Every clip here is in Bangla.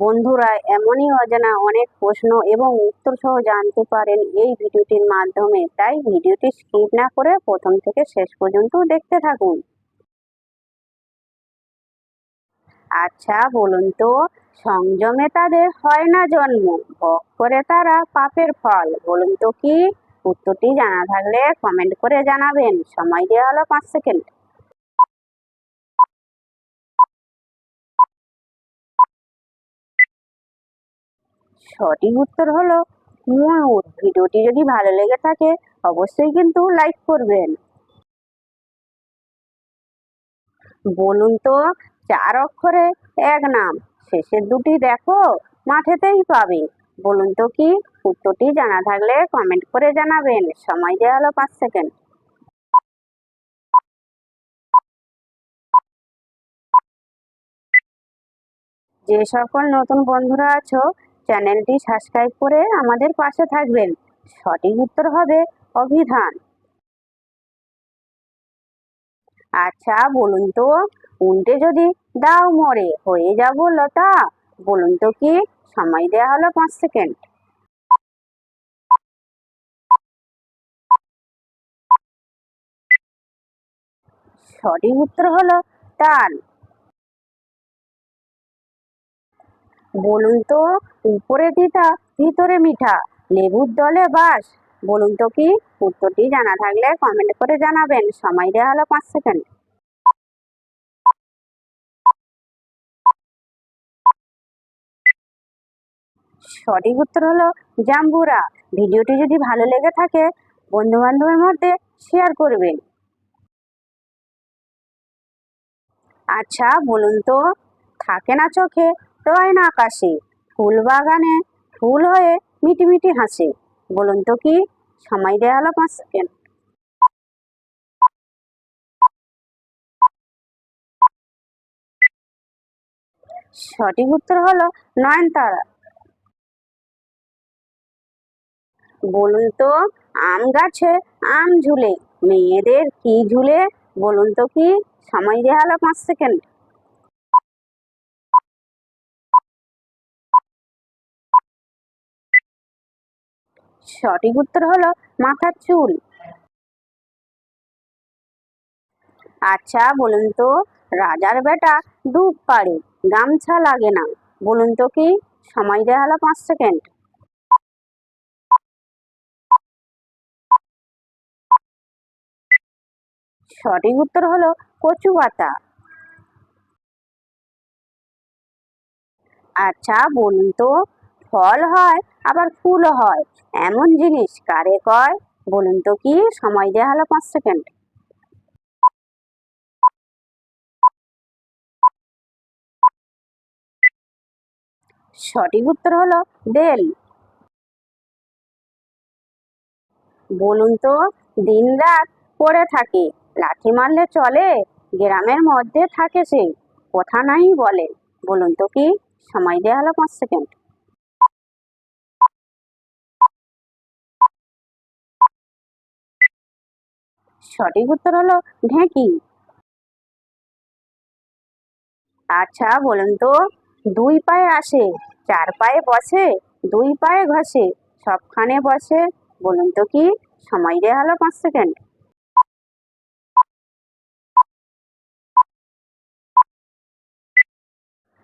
বন্ধুরা, এমনই অজানা অনেক প্রশ্ন এবং উত্তর সহ জানতে পারেন এই ভিডিওটির মাধ্যমে। তাই ভিডিওটি স্কিপ না করে প্রথম থেকে শেষ পর্যন্ত দেখতে থাকুন। আচ্ছা বলুন তো, সংযমে তাদের হয় না জন্ম, ভোগ করে তারা পাপের ফল। বলুন তো কি? উত্তরটি জানা থাকলে কমেন্ট করে জানাবেন। সময় দেওয়া হলো পাঁচ সেকেন্ড। সঠিক উত্তর হলো ময়ূর ভিডিওটি যদি ভালো লেগে থাকে, অবশ্যই কিন্তু লাইক করবেন। বলুন তো, চার অক্ষরে এক নাম, শেষের দুটি দেখো, মাঠেতেই পাবে। বলুন তো কি, উত্তরটি জানা থাকলে কমেন্ট করে জানাবেন। সময় দেওয়া হলো পাঁচ সেকেন্ড। যে সকল নতুন বন্ধুরা আছো চ্যানেলটি সাবস্ক্রাইব করে আমাদের পাশে থাকবেন। সঠিক উত্তর হবে অভিধান। আচ্ছা বলুন তো, উল্টে যদি দাও মরে, হয়ে যাব লতা। বলুন তো কি, সময় দেওয়া হলো পাঁচ সেকেন্ড। সঠিক উত্তর হলো তাল। বলুন তো, উপরে তিতা ভিতরে মিঠা, লেবুর দলে বাস। বলুন তো কি, উত্তরটি জানা থাকলে কমেন্ট করে জানাবেন। সময় দেওয়া হলো পাঁচ সেকেন্ড সঠিক উত্তর হলো জাম্বুরা। ভিডিওটি যদি ভালো লেগে থাকে বন্ধু বান্ধবের মধ্যে শেয়ার করবেন। আচ্ছা বলুন তো, থাকে না চোখে? রয় না আকাশে। ফুল বাগানে ফুল হয়ে মিটিমিটি হাসে। বলুন তো কি? সময় দেওয়া হলো পাঁচ সেকেন্ড। সঠিক উত্তর হলো নয়নতারা। বলুন তো, আম গাছে আম ঝুলে, মেয়েদের কি ঝুলে? বলুন তো কি? সময় দেওয়া হলো পাঁচ সেকেন্ড। সঠিক উত্তর হলো মাথার চুল। আচ্ছা বলুন তো, রাজার বেটা ডুব পাড়ে গামছা লাগে না। বলুন তো কি, সময় দেওয়া হলো পাঁচ সেকেন্ড। সঠিক উত্তর হলো কচু পাতা। আচ্ছা বলুন তো, ফল হয় আবার ফুলও হয়। এমন জিনিস কারে কয়? বলুন তো কি? সময় দেওয়া হলো পাঁচ সেকেন্ড। সঠিক উত্তর হলো বেল। বলুন তো দিন রাত পড়ে থাকে, লাঠি মারলে চলে, গ্রামের মধ্যে থাকে সে, কথা নাই বলে। বলুন তো কি? সময় দেওয়া হলো পাঁচ সেকেন্ড। সঠিক উত্তর হলো ঢেঁকি। আচ্ছা বলুন তো, দুই পায়ে আসে, চার পায়ে বসে, দুই পায়ে ঘষে, সবখানে বসে, বলুন তো কি? সময় দেওয়া হলো পাঁচ সেকেন্ড।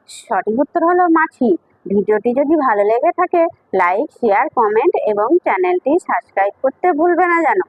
সঠিক উত্তর হলো মাছি। ভিডিওটি যদি ভালো লেগে থাকে, লাইক, শেয়ার, কমেন্ট এবং চ্যানেলটি সাবস্ক্রাইব করতে ভুলবে না যেন।